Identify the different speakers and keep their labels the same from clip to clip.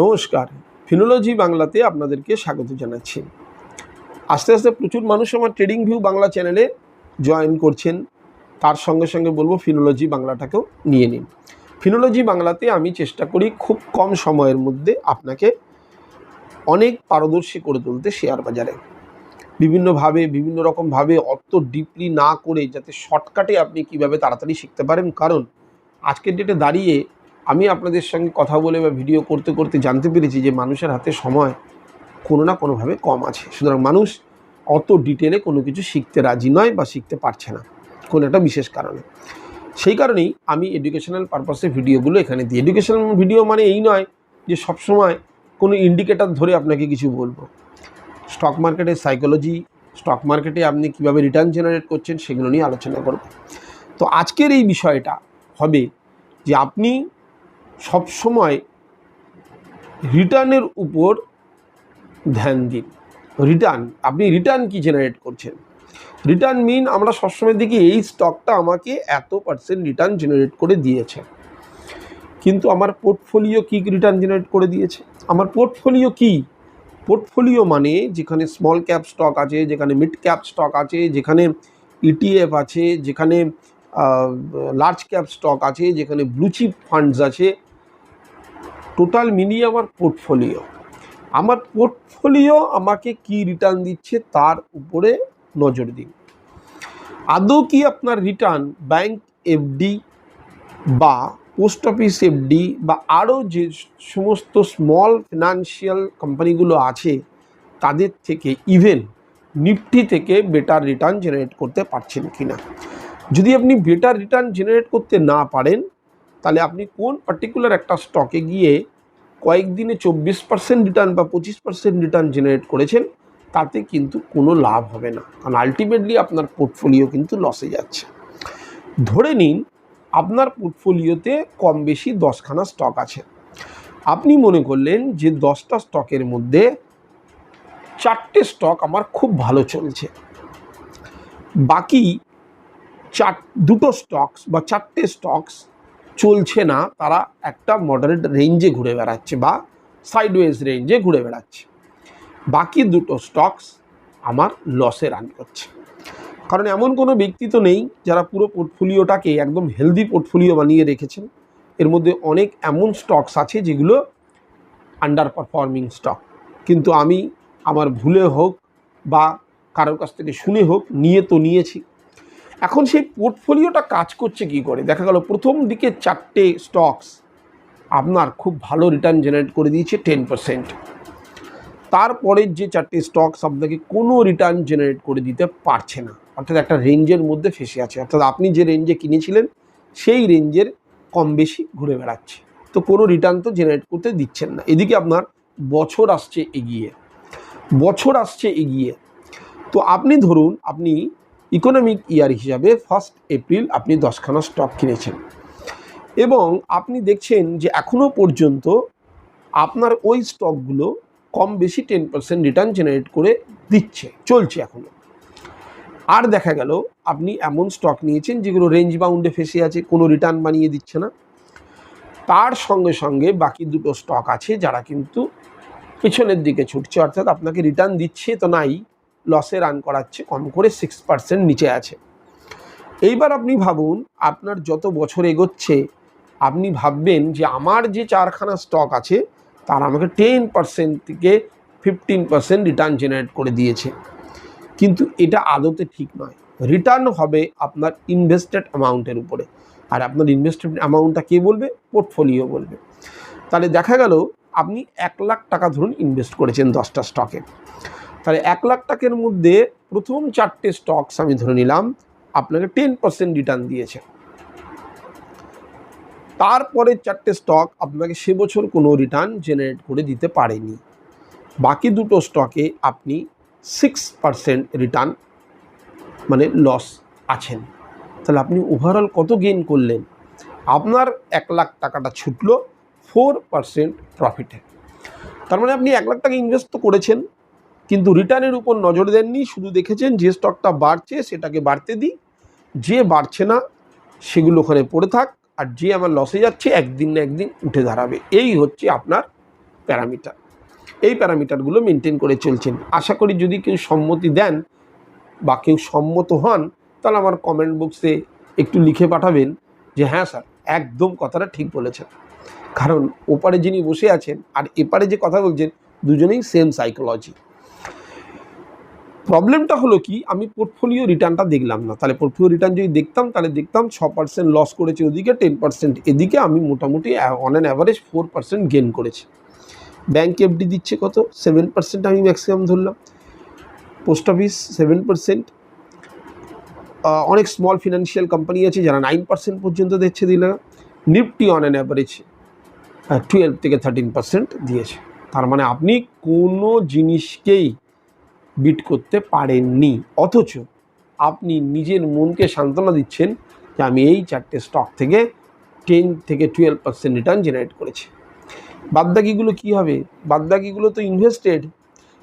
Speaker 1: নমস্কার। ফিনোলজি বাংলাতে আপনাদেরকে স্বাগত জানাচ্ছি। আস্তে আস্তে প্রচুর মানুষ আমার ট্রেডিং ভিউ বাংলা চ্যানেলে জয়েন করছেন। তার সঙ্গে সঙ্গে বলব ফিনোলজি বাংলাটাকেও নিয়ে নিন। ফিনোলজি বাংলাতে আমি চেষ্টা করি খুব কম সময়ের মধ্যে আপনাকে অনেক পারদর্শী করে তুলতে শেয়ার বাজারে। বিভিন্নভাবে বিভিন্ন রকমভাবে অত ডিপলি না করে যাতে শর্টকাটে আপনি কীভাবে তাড়াতাড়ি শিখতে পারেন। কারণ আজকের ডেটে দাঁড়িয়ে আমি আপনাদের সঙ্গে কথা বলে বা ভিডিও করতে করতে জানতে পেরেছি যে মানুষের হাতে সময় কোনো না কোনোভাবে কম আছে। সুতরাং মানুষ অত ডিটেলে কোনো কিছু শিখতে রাজি নয় বা শিখতে পারছে না, কোনো একটা বিশেষ কারণে। সেই কারণেই আমি এডুকেশনাল পারপাসে ভিডিওগুলো এখানে দিই। এডুকেশনাল ভিডিও মানে এই নয় যে সবসময় কোনো ইন্ডিকেটার ধরে আপনাকে কিছু বলব। স্টক মার্কেটের সাইকোলজি স্টক মার্কেটে আপনি কীভাবে রিটার্ন জেনারেট করছেন সেগুলো নিয়ে আলোচনা করব। তো আজকের এই বিষয়টা হবে যে আপনি সবসময় রিটার্নের উপর ধ্যান দিন। রিটার্ন, আপনি রিটার্ন কি জেনারেট করছেন? রিটার্ন মিন আমরা সবসময় দেখি এই স্টকটা আমাকে এত পার্সেন্ট রিটার্ন জেনারেট করে দিয়েছে। কিন্তু আমার পোর্টফোলিও কী রিটার্ন জেনারেট করে দিয়েছে? আমার পোর্টফোলিও কি? পোর্টফোলিও মানে যেখানে স্মল ক্যাপ স্টক আছে, যেখানে মিড ক্যাপ স্টক আছে, যেখানে ইটিএফ আছে, যেখানে লার্জ ক্যাপ স্টক আছে, যেখানে ব্লুচিপ ফান্ডস আছে টোটাল মিলিয়ে আমার পোর্টফোলিও আমার পোর্টফোলিও আমাকে কি রিটার্ন দিচ্ছে তার উপরে নজর দিন। আদৌ কি আপনার রিটার্ন ব্যাংক এফডি বা পোস্ট অফিস এফডি বা আরও যে সমস্ত স্মল ফিনান্সিয়াল কোম্পানিগুলো আছে, তাদের থেকে ইভেন নিফটি থেকে বেটার রিটার্ন জেনারেট করতে পারছেন কি না যদি আপনি বেটার রিটার্ন জেনারেট করতে না পারেন তাহলে আপনি কোন পার্টিকুলার একটা স্টকে গিয়ে কয়েকদিনে চব্বিশ পার্সেন্ট রিটার্ন বা পঁচিশ পার্সেন্ট রিটার্ন জেনারেট করেছেন, তাতে কিন্তু কোনো লাভ হবে না। কারণ আলটিমেটলি আপনার পোর্টফোলিও কিন্তু লসে যাচ্ছে। ধরে নিন, আপনার পোর্টফোলিওতে কম বেশি দশখানা স্টক আছে। আপনি মনে করলেন যে দশটা স্টকের মধ্যে চারটে স্টক আমার খুব ভালো চলছে। বাকি চার, দুটো স্টকস বা চারটে স্টকস চলছে না, তারা একটা মডারেট রেঞ্জে ঘুরে বেড়াচ্ছে বা সাইডওয়েজ রেঞ্জে ঘুরে বেড়াচ্ছে। বাকি দুটো স্টকস আমার লসে রান করছে। কারণ এমন কোনো ব্যক্তি তো নেই যারা পুরো পোর্টফোলিওটাকে একদম হেলদি পোর্টফোলিও বানিয়ে রেখেছেন। এর মধ্যে অনেক এমন স্টকস আছে যেগুলো আন্ডার পারফর্মিং স্টক কিন্তু আমি আমার ভুলে হোক বা কারোর কাছ থেকে শুনে হোক, নিয়ে তো নিয়েছি। এখন সেই পোর্টফোলিওটা কাজ করছে কি করে? দেখা গেল প্রথম দিকে চারটে স্টকস আপনার খুব ভালো রিটার্ন জেনারেট করে দিয়েছে টেন পার্সেন্ট। তারপরের যে চারটে স্টকস আপনাকে কোনো রিটার্ন জেনারেট করে দিতে পারছে না। অর্থাৎ একটা রেঞ্জের মধ্যে ফেসে আছে। অর্থাৎ আপনি যে রেঞ্জে কিনেছিলেন, সেই রেঞ্জের কম বেশি ঘুরে বেড়াচ্ছে। তো কোনো রিটার্ন তো জেনারেট করতে দিচ্ছেন না। এদিকে আপনার বছর আসছে এগিয়ে। বছর আসছে এগিয়ে। তো আপনি ধরুন, আপনি ইকোনমিক ইয়ার হিসাবে ফার্স্ট এপ্রিল আপনি দশখানা স্টক কিনেছেন। এবং আপনি দেখছেন যে এখনও পর্যন্ত আপনার ওই স্টকগুলো কম বেশি টেন পার্সেন্ট রিটার্ন জেনারেট করে দিচ্ছে, চলছে এখনও আর দেখা গেল, আপনি এমন স্টক নিয়েছেন যেগুলো রেঞ্জ বাউন্ডে ফেসে আছে, কোনো রিটার্ন বানিয়ে দিচ্ছে না। তার সঙ্গে সঙ্গে বাকি দুটো স্টক আছে যারা কিন্তু পেছনের দিকে ছুটছে, অর্থাৎ আপনাকে রিটার্ন দিচ্ছে তো নাই লসে রান করাচ্ছে, কম করে সিক্স পার্সেন্ট নিচে আছে। এইবার আপনি ভাবুন, আপনার যত বছর এগোচ্ছে, আপনি ভাববেন যে আমার যে চারখানা স্টক আছে, তার আমাকে টেন পার্সেন্ট থেকে ফিফটিন পার্সেন্ট রিটার্ন জেনারেট করে দিয়েছে। কিন্তু এটা আদতে ঠিক নয়। রিটার্ন হবে আপনার ইনভেস্টেড অ্যামাউন্টের উপরে। আর আপনার ইনভেস্টেড অ্যামাউন্টটা কে বলবে? পোর্টফোলিও বলবে। তাহলে দেখা গেল, আপনি এক লাখ টাকা ধরুন ইনভেস্ট করেছেন দশটা স্টকে তাহলে এক লাখ টাকার মধ্যে প্রথম চারটে স্টকস আমি ধরে নিলাম, আপনাকে টেন পার্সেন্ট রিটার্ন দিয়েছে। তারপরে চারটে স্টক আপনাকে সে বছর কোনো রিটার্ন জেনারেট করে দিতে পারেনি। বাকি দুটো স্টকে আপনি সিক্স পার্সেন্ট রিটার্ন মানে লস আছেন। তাহলে আপনি ওভারঅল কত গেইন করলেন? আপনার এক লাখ টাকাটা ছুটলো ফোর পার্সেন্ট প্রফিটে তার মানে আপনি এক লাখ টাকা ইনভেস্ট তো করেছেন কিন্তু রিটার্নের উপর নজর দেননি, শুধু দেখেছেন যে স্টকটা বাড়ছে, সেটাকে বাড়তে দিই। যে বাড়ছে না, সেগুলো ওখানে পড়ে থাক, আর যে আমার লসে যাচ্ছে, একদিন না একদিন উঠে দাঁড়াবে। এই হচ্ছে আপনার প্যারামিটার। এই প্যারামিটারগুলো মেনটেন করে চলছেন। আশা করি যদি কেউ সম্মতি দেন বা কেউ সম্মত হন, তাহলে আমার কমেন্ট বক্সে একটু লিখে পাঠাবেন যে হ্যাঁ স্যার একদম কথাটা ঠিক বলেছেন। কারণ ওপারে যিনি বসে আছেন, আর এপারে যে কথা বলছেন, দুজনেই সেম সাইকোলজি প্রবলেমটা হলো কি? আমি পোর্টফোলিও রিটার্নটা দেখলাম না। তাহলে পোর্টফোলিও রিটার্ন যদি দেখতাম, তাহলে দেখতাম ছ পার্সেন্ট লস করেছে ওদিকে টেন পার্সেন্ট এদিকে। আমি মোটামুটি on an average four percent gain করেছি। ব্যাঙ্ক এফডি দিচ্ছে কত? সেভেন পার্সেন্ট আমি ম্যাক্সিমাম ধরলাম। পোস্ট অফিস সেভেন পার্সেন্ট অনেক স্মল ফিনান্সিয়াল কোম্পানি আছে যারা নাইন পার্সেন্ট পর্যন্ত দিচ্ছে, দিলে Nifty on an average twelve থেকে থার্টিন পার্সেন্ট দিয়েছে। তার মানে আপনি কোনো জিনিসকেই বিট করতে পারেননি। অথচ আপনি নিজের মনকে সান্ত্বনা দিচ্ছেন যে আমি এই চারটে স্টক থেকে টেন থেকে টুয়েলভ পার্সেন্ট রিটার্ন জেনারেট করেছি। বাদদাকিগুলো কী হবে? বাদদাকিগুলো তো ইনভেস্টেড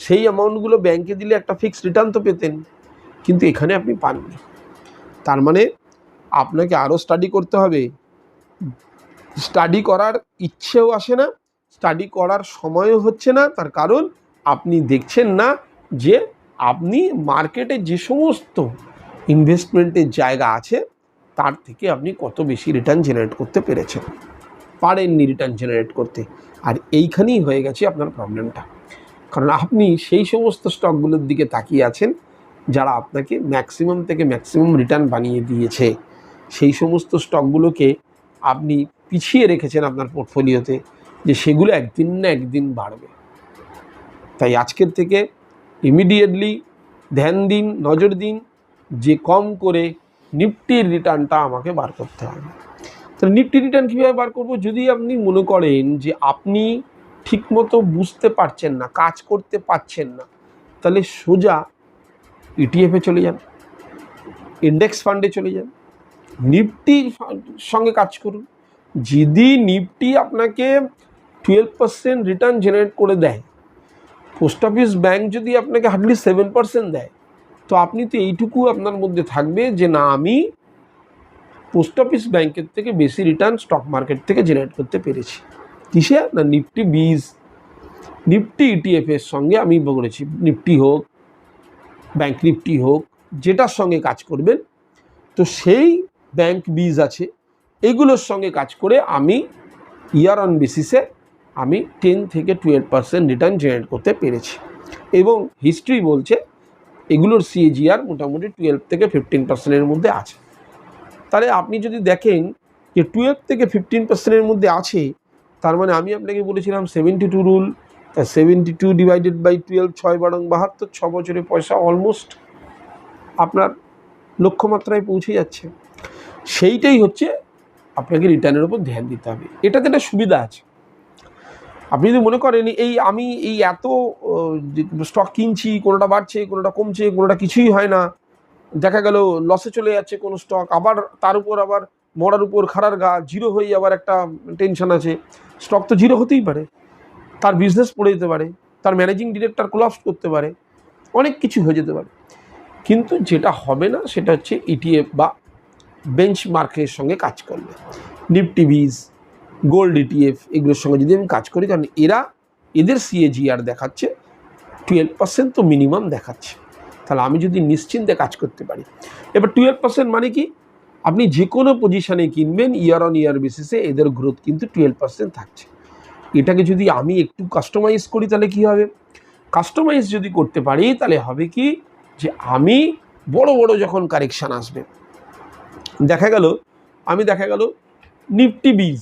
Speaker 1: সেই অ্যামাউন্টগুলো ব্যাংকে দিলে একটা ফিক্সড রিটার্ন তো পেতেন, কিন্তু এখানে আপনি পাননি। তার মানে আপনাকে আরও স্টাডি করতে হবে। স্টাডি করার ইচ্ছেও আসে না স্টাডি করার সময়ও হচ্ছে না, তার কারণ আপনি দেখছেন না যে আপনি মার্কেটে যে সমস্ত ইনভেস্টমেন্টের জায়গা আছে, তার থেকে আপনি কত বেশি রিটার্ন জেনারেট করতে পেরেছেন। পারেননি রিটার্ন জেনারেট করতে। আর এইখানেই হয়ে গেছে আপনার প্রবলেমটা কারণ আপনি সেই সমস্ত স্টকগুলোর দিকে তাকিয়ে আছেন, যারা আপনাকে ম্যাক্সিমাম থেকে ম্যাক্সিমাম রিটার্ন বানিয়ে দিয়েছে। সেই সমস্ত স্টকগুলোকে আপনি পিছিয়ে রেখেছেন আপনার পোর্টফোলিওতে যে সেগুলো একদিন না একদিন বাড়বে। তাই আজকের থেকে ইমিডিয়েটলি ধ্যান দিন, নজর দিন, যে কম করে নিফটির রিটার্নটা আমাকে বার করতে হবে। তো নিফটি রিটার্ন কীভাবে বার করব? যদি আপনি মনে করেন যে আপনি ঠিকমতো বুঝতে পারছেন না, কাজ করতে পারছেন না, তাহলে সোজা ইটিএফে চলে যান ইন্ডেক্স ফান্ডে চলে যান নিফটির সঙ্গে কাজ করুন। যদি নিফটি আপনাকে টুয়েলভ পার্সেন্ট রিটার্ন জেনারেট করে দেয় পোস্ট অফিস ব্যাংক যদি আপনাকে হার্ডলি সেভেন পার্সেন্ট দেয়, তো আপনি তো এইটুকু আপনার মধ্যে থাকবে যে না, আমি পোস্ট অফিস ব্যাংকের থেকে বেশি রিটার্ন স্টক মার্কেট থেকে জেনারেট করতে পেরেছি। কিসে? না, নিফটি বিজ। নিফটি ইটিএফের সঙ্গে আমি করেছি নিফটি হোক, ব্যাংক নিফটি হোক, যেটার সঙ্গে কাজ করবেন, তো সেই ব্যাংক বিজ আছে, এগুলোর সঙ্গে কাজ করে আমি ইয়ার অন বেসিসে আমি টেন থেকে টুয়েলভ পার্সেন্ট রিটার্ন জেনারেট করতে পেরেছি। এবং হিস্ট্রি বলছে এগুলোর সিএজিআর মোটামুটি টুয়েলভ থেকে ফিফটিন পার্সেন্টের মধ্যে আছে। তাহলে আপনি যদি দেখেন যে টুয়েলভ থেকে ফিফটিন পার্সেন্টের মধ্যে আছে, তার মানে আমি আপনাকে বলেছিলাম seventy two rule seventy two divided by twelve ছয় বারং বাহাত্তর, ছ বছরে পয়সা অলমোস্ট আপনার লক্ষ্যমাত্রায় পৌঁছে যাচ্ছে। সেইটাই হচ্ছে আপনাকে রিটার্নের উপর ধ্যান দিতে হবে। এটাতে একটা সুবিধা আছে। আপনি যদি মনে করেন এই আমি এই এত স্টক কিনছি, কোনোটা বাড়ছে, কোনোটা কমছে, কোনোটা কিছুই হয় না। দেখা গেল লসে চলে যাচ্ছে কোনো স্টক আবার তার উপর আবার মরার উপর খাড়ার গা জিরো হয়ে আবার একটা টেনশন আছে। স্টক তো জিরো হতেই পারে। তার বিজনেস পড়ে যেতে পারে, তার ম্যানেজিং ডিরেক্টর কোলাপস করতে পারে, অনেক কিছু হয়ে যেতে পারে। কিন্তু যেটা হবে না, সেটা হচ্ছে ইটিএফ বা বেঞ্চ মার্কের সঙ্গে কাজ করবে। নিফটি বিজ গোল্ড ইটিএফ এগুলোর সঙ্গে যদি আমি কাজ করি, কারণ এরা এদের সিএজিআর দেখাচ্ছে টুয়েলভ পার্সেন্ট তো মিনিমাম দেখাচ্ছে। তাহলে আমি যদি নিশ্চিন্তে কাজ করতে পারি। এবার টুয়েলভ পার্সেন্ট মানে কি? আপনি যে কোনো পজিশানে কিনবেন ইয়ার অন ইয়ার বেসিসে এদের গ্রোথ কিন্তু টুয়েলভ পার্সেন্ট থাকছে। এটাকে যদি আমি একটু কাস্টমাইজ করি, তাহলে কি হবে? কাস্টমাইজ যদি করতে পারি, তাহলে হবে কি? যে আমি বড় বড় যখন কারেকশান আসবে, দেখা গেল, আমি দেখা গেল নিফটি বীজ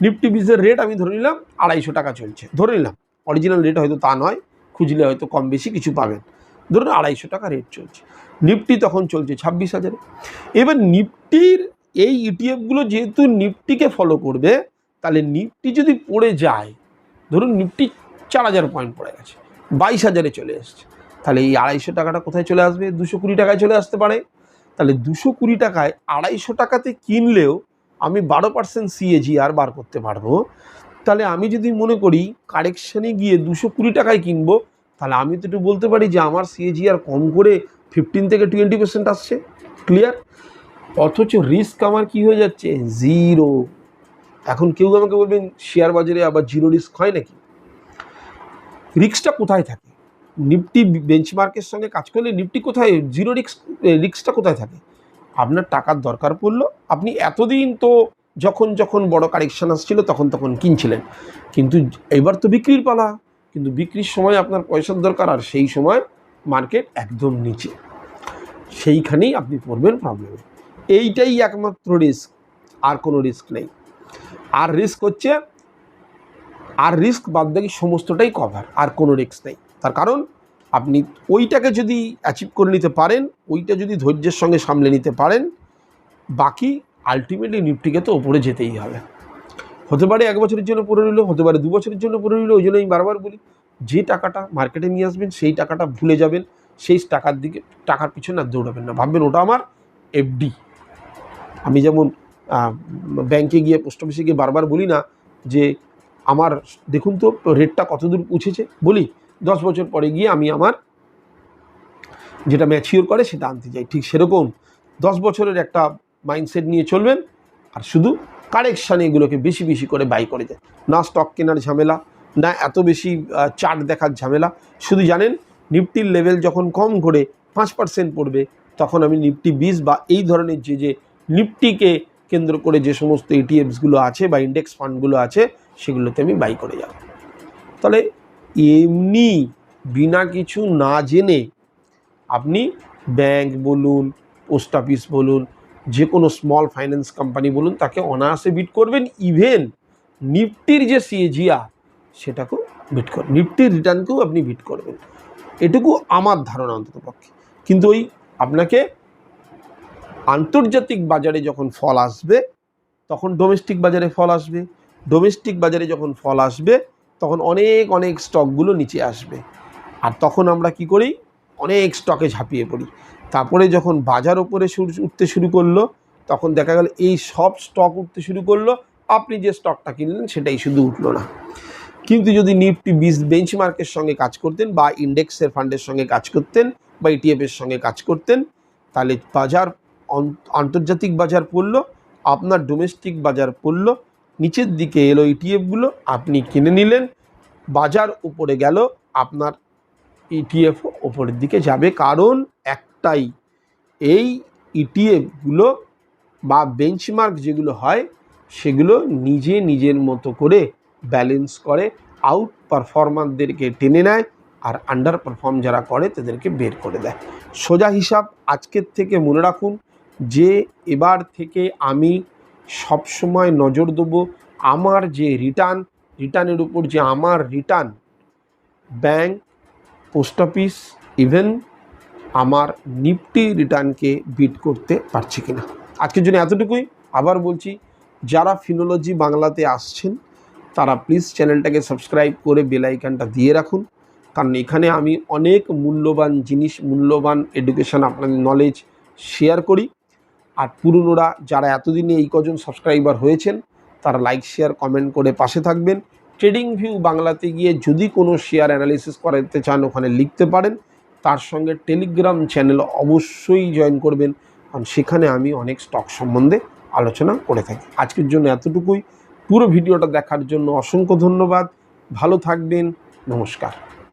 Speaker 1: নিফটি বীজের রেট আমি ধরে নিলাম আড়াইশো টাকা চলছে। ধরে নিলাম। অরিজিনাল রেট হয়তো তা নয়, খুঁজলে হয়তো কম বেশি কিছু পাবেন। ধরুন আড়াইশো টাকা রেট চলছে। নিফটি তখন চলছে ছাব্বিশ হাজারে। এবার নিফটির এই ইটিএফগুলো যেহেতু নিফটিকে ফলো করবে, তাহলে নিফটি যদি পড়ে যায়, ধরুন নিফটি চার হাজার পয়েন্ট পড়ে গেছে, বাইশ হাজারে চলে এসছে। তাহলে এই আড়াইশো টাকাটা কোথায় চলে আসবে? দুশো কুড়ি টাকায় চলে আসতে পারে। তাহলে দুশো কুড়ি টাকায় আড়াইশো টাকাতে কিনলেও আমি বারো পার্সেন্ট সিএজিআর বার করতে পারব। তাহলে আমি যদি মনে করি কারেকশানে গিয়ে দুশো কুড়ি টাকায় কিনবো, তাহলে আমি তো একটু বলতে পারি যে আমার সিএজিআর কম করে ফিফটিন থেকে টোয়েন্টি পার্সেন্ট আসছে। ক্লিয়ার অথচ রিস্ক আমার কি হয়ে যাচ্ছে? জিরো এখন কেউ আমাকে বলবেন শেয়ার বাজারে আবার জিরো রিস্ক হয় নাকি? রিক্সটা কোথায় থাকে? নিফটি বেঞ্চমার্কের সঙ্গে কাজ করলে নিফটি কোথায়? জিরো রিক্স রিক্সটা কোথায় থাকে? আপনার টাকার দরকার পড়ল, আপনি এতদিন তো যখন যখন বড় কারেকশান আসছিল তখন তখন কিনছিলেন। কিন্তু এবার তো বিক্রির পালা। কিন্তু বিক্রির সময় আপনার পয়সার দরকার আর সেই সময় মার্কেট একদম নিচে। সেইখানেই আপনি পড়বেন প্রবলেমে এইটাই একমাত্র রিস্ক আর কোনো রিস্ক নেই। আর রিস্ক হচ্ছে, আর রিস্ক বাদ বাকি সমস্তটাই কভার আর কোনো রিস্ক নেই। তার কারণ আপনি ওইটাকে যদি অ্যাচিভ করে নিতে পারেন, ওইটা যদি ধৈর্যের সঙ্গে সামলে নিতে পারেন, বাকি আলটিমেটলি নিফটিকে তো ওপরে যেতেই হবে। হতে পারে এক বছরের জন্য পড়ে রইল, হতে পারে দু বছরের জন্য পড়ে রইল, ওই জন্য আমি বারবার বলি, যে টাকাটা মার্কেটে নিয়ে আসবেন, সেই টাকাটা ভুলে যাবেন, সেই টাকার দিকে, টাকার পিছনে আর দৌড়াবেন না। ভাববেন ওটা আমার এফডি আমি যেমন ব্যাংকে গিয়ে পোস্ট অফিসে গিয়ে বারবার বলি না যে, আমার, দেখুন তো রেটটা কতদূর উঠেছে? বলি দশ বছর পরে গিয়ে আমি আমার যেটা ম্যাচিওর করে সেটা আনতে যাই ঠিক সেরকম দশ বছরের একটা মাইন্ডসেট নিয়ে চলবেন, আর শুধু কারেকশান এগুলোকে বেশি বেশি করে বাই করে যায় না স্টক কেনার ঝামেলা, না এত বেশি চার্ট দেখার ঝামেলা। শুধু জানেন, নিফটির লেভেল যখন কম করে পাঁচ পার্সেন্ট পড়বে, তখন আমি নিফটি বিশ বা এই ধরনের যে যে নিফটিকে কেন্দ্র করে যে সমস্ত এটিএমসগুলো আছে বা ইন্ডেক্স ফান্ডগুলো আছে, সেগুলোতে আমি বাই করে যাব। তাহলে এমনি বিনা কিছু না জেনে আপনি ব্যাংক বলুন, পোস্ট অফিস বলুন যে কোনো স্মল ফাইন্যান্স কোম্পানি বলুন, তাকে অনায়াসে বিট করবেন। ইভেন নিফটির যে সিএজিআর সেটাকেও বিট করবেন নিফটির রিটার্নকেও আপনি বিট করবেন। এটুকু আমার ধারণা অন্তত পক্ষে। কিন্তু ওই আপনাকে আন্তর্জাতিক বাজারে যখন ফল আসবে, তখন ডোমেস্টিক বাজারে ফল আসবে। ডোমেস্টিক বাজারে যখন ফল আসবে তখন অনেক অনেক স্টকগুলো নিচে আসবে। আর তখন আমরা কি করি? অনেক স্টকে ঝাঁপিয়ে পড়ি। তারপরে যখন বাজার ওপরে উঠতে শুরু করল, তখন দেখা গেল এই সব স্টক উঠতে শুরু করল, আপনি যে স্টকটা কিনলেন সেটাই শুধু উঠল না। কিন্তু যদি নিফটি বেঞ্চমার্কের সঙ্গে কাজ করতেন বা ইন্ডেক্সের ফান্ডের সঙ্গে কাজ করতেন বা ইটিএফের সঙ্গে কাজ করতেন, তাহলে বাজার আন্তর্জাতিক বাজার পড়ল, আপনার ডোমেস্টিক বাজার পড়ল নিচের দিকে এলো ইটিএফগুলো আপনি কিনে নিলেন, বাজার উপরে গেল, আপনার ইটিএফও ওপরের দিকে যাবে। কারণ একটাই, এই ইটিএফগুলো বা বেঞ্চমার্ক যেগুলো হয়, সেগুলো নিজে নিজের মতো করে ব্যালেন্স করে আউট পারফর্মারদেরকে টেনে নেয় আর আন্ডার পারফর্ম যারা করে, তাদেরকে বের করে দেয়। সোজা হিসাব আজকের থেকে মনে রাখুন, যে এবার থেকে আমি সবসময় নজর দেবো আমার যে রিটার্ন রিটার্নের উপর যে আমার return bank post office even আমার নিফটি রিটার্নকে বিট করতে পারছি কিনা। আজকের জন্য এতটুকুই। আবার বলছি, যারা ফিনোলজি বাংলাতে আসছেন, তারা প্লিজ চ্যানেলটাকে সাবস্ক্রাইব করে বেল আইকনটা দিয়ে রাখুন। কারণ এখানে আমি অনেক মূল্যবান জিনিস, মূল্যবান এডুকেশন আপনাদের নলেজ শেয়ার করি। আর পুরনোরা যারা এতদিনে এই কজন সাবস্ক্রাইবার হয়েছেন, তারা লাইক শেয়ার কমেন্ট করে পাশে থাকবেন। ট্রেডিং ভিউ বাংলাতে গিয়ে যদি কোনো শেয়ার অ্যানালিসিস করাতে চান, ওখানে লিখতে পারেন। তার সঙ্গে টেলিগ্রাম চ্যানেল অবশ্যই জয়েন করবেন। কারণ সেখানে আমি অনেক স্টক সম্বন্ধে আলোচনা করে থাকি। আজকের জন্য এতটুকুই। পুরো ভিডিওটা দেখার জন্য অসংখ্য ধন্যবাদ। ভালো থাকবেন। নমস্কার।